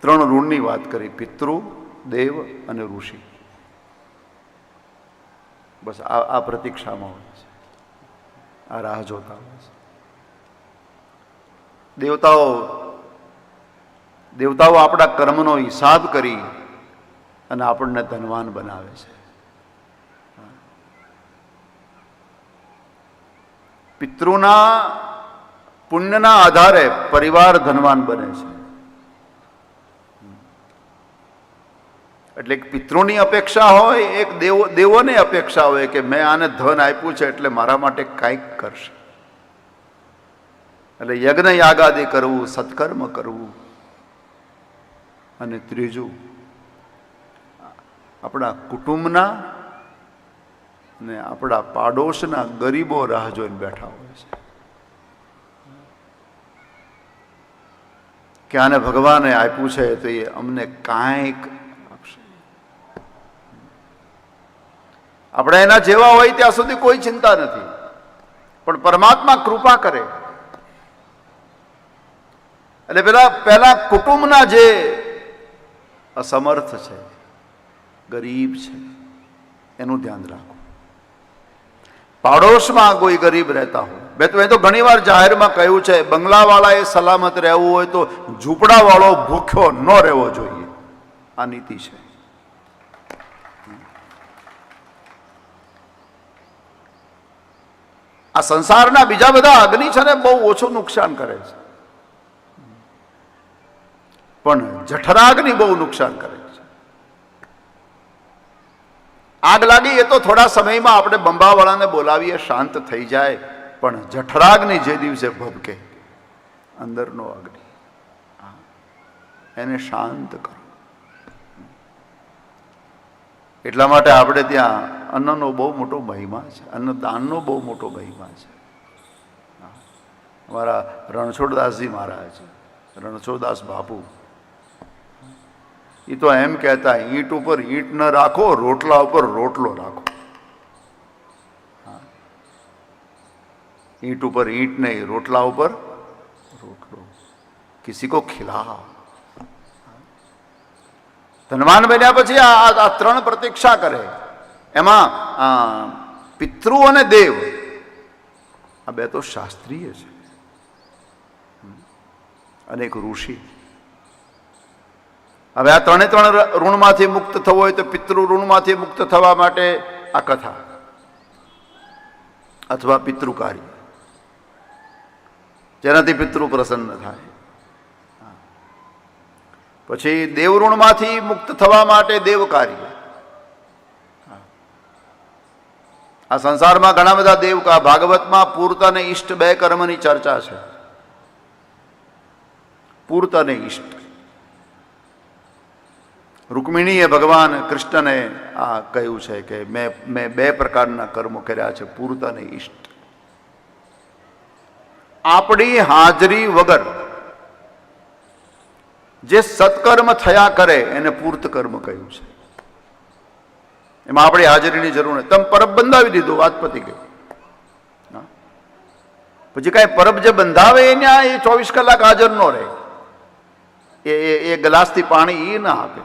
ત્રણ ઋણની વાત કરી, પિતૃ, દેવ અને ઋષિ. બસ આ આ પ્રતીક્ષામાં હોય છે. આ રાહ જોતા હોય છે. દેવતાઓ દેવતાઓ આપણા કર્મનો હિસાબ કરી અને આપણને ધનવાન બનાવે છે. પિતૃના પુણ્યના આધારે પરિવાર ધનવાન બને છે. એટલે એક પિતૃની અપેક્ષા હોય, એક દેવો, દેવોની અપેક્ષા હોય કે મેં આને ધન આપ્યું છે એટલે મારા માટે કાંઈક કરશે. એટલે યજ્ઞ યાગાદી કરવું, સત્કર્મ કરવું. અને ત્રીજું, આપણા કુટુંબના ને આપણા પાડોશના ગરીબો રાહ જોઈને બેઠા હોય છે. કે આને ભગવાને આપ્યું છે તો એ અમને કાંઈક આપણે એના જેવા હોય ત્યાં સુધી કોઈ ચિંતા નથી. પણ પરમાત્મા કૃપા કરે. એટલે પેલા પહેલા કુટુંબના જે અસમર્થ છે, ગરીબ છે, એનું ધ્યાન રાખો. પાડોશમાં કોઈ ગરીબ રહેતા હોય. મેં તો એ તો ઘણીવાર જાહેરમાં કહ્યું છે, બંગલાવાળાએ સલામત રહેવું હોય તો ઝૂંપડાવાળો ભૂખ્યો ન રહેવો જોઈએ. આ નીતિ છે. આ સંસારના બીજા બધા અગ્નિ છે ને બહુ ઓછું નુકસાન કરે છે. પણ જઠરાગ્નિ બહુ નુકસાન કરે છે. આગ લાગી એ તો થોડા સમયમાં આપણે બંબાવાળાને બોલાવીએ, શાંત થઈ જાય, પણ જઠરાગ્નિ જે દિવસે ભભકે, અંદરનો અગ્નિ. એને શાંત કરો. એટલા માટે આપણે ત્યાં અન્નનો બહુ મોટો મહિમા છે અન્નદાનનો બહુ મોટો મહિમા છે. અમારા રણછોડદાસજી મહારાજ, રણછોડદાસ બાપુ એ તો એમ કહેતા, ઈંટ ઉપર ઈંટ ન રાખો, રોટલા ઉપર રોટલો રાખો. ઈંટ ઉપર ઈંટ નહીં, રોટલા ઉપર રોટલો કિસી કો ખિલા ધનવાન બન્યા પછી આ આ- ત્રણ પ્રતીક્ષા કરે. એમાં પિતૃ અને દેવ. આ બે તો શાસ્ત્રીય છે. અને એક ઋષિ. હવે આ ત્રણે ત્રણ ઋણમાંથી મુક્ત થવું હોય તો પિતૃ ઋણમાંથી મુક્ત થવા માટે આ કથા. અથવા પિતૃ કાર્ય જેનાથી પિતૃ પ્રસન્ન થાય. પછી દેવ ઋણમાંથી મુક્ત થવા માટે દેવ કાર્ય આ સંસારમાં ઘણા બધા દેવકા ભાગવતમાં પૂર્ત અને ઈષ્ટ બે કર્મની ચર્ચા છે. પૂર્ત અને ઈષ્ટ. રૂકમિણીએ ભગવાન કૃષ્ણને આ કહ્યું છે કે મેં મેં બે પ્રકારના કર્મો કર્યા છે, પૂર્ત અને ઈષ્ટ. આપણી હાજરી વગર જે સત્કર્મ થયા કરે, એને પૂર્ત કર્મ કહ્યું છે. એમાં આપણી હાજરીની જરૂર નથી. તમે પરબ બંધાવી દીધું, વાત પતી ગઈ. પછી કાંઈ પરબ જે બંધાવે, એ ત્યાં એ ચોવીસ કલાક હાજર ન રહે. એ- એ ગ્લાસથી પાણી એ ના આપે.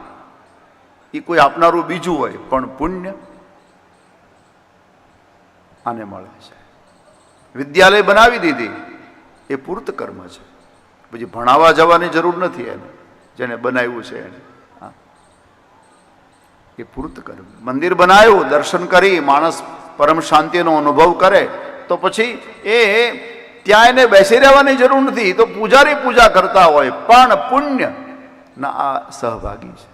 એ કોઈ આપનારું બીજું હોય, પણ પુણ્ય આને મળે છે. વિદ્યાલય બનાવી દીધી, એ પૂર્ત કર્મ છે. પછી ભણાવવા જવાની જરૂર નથી એને. જેને બનાવ્યું છે. એને. એ પૂર્ત કર્યું. મંદિર બનાવ્યું, દર્શન કરી, માણસ પરમ શાંતિનો અનુભવ કરે, તો પછી એ ત્યાં એને બેસી રહેવાની જરૂર નથી. તો પૂજારી પૂજા કરતા હોય, પણ પુણ્ય ના આ સહભાગી છે.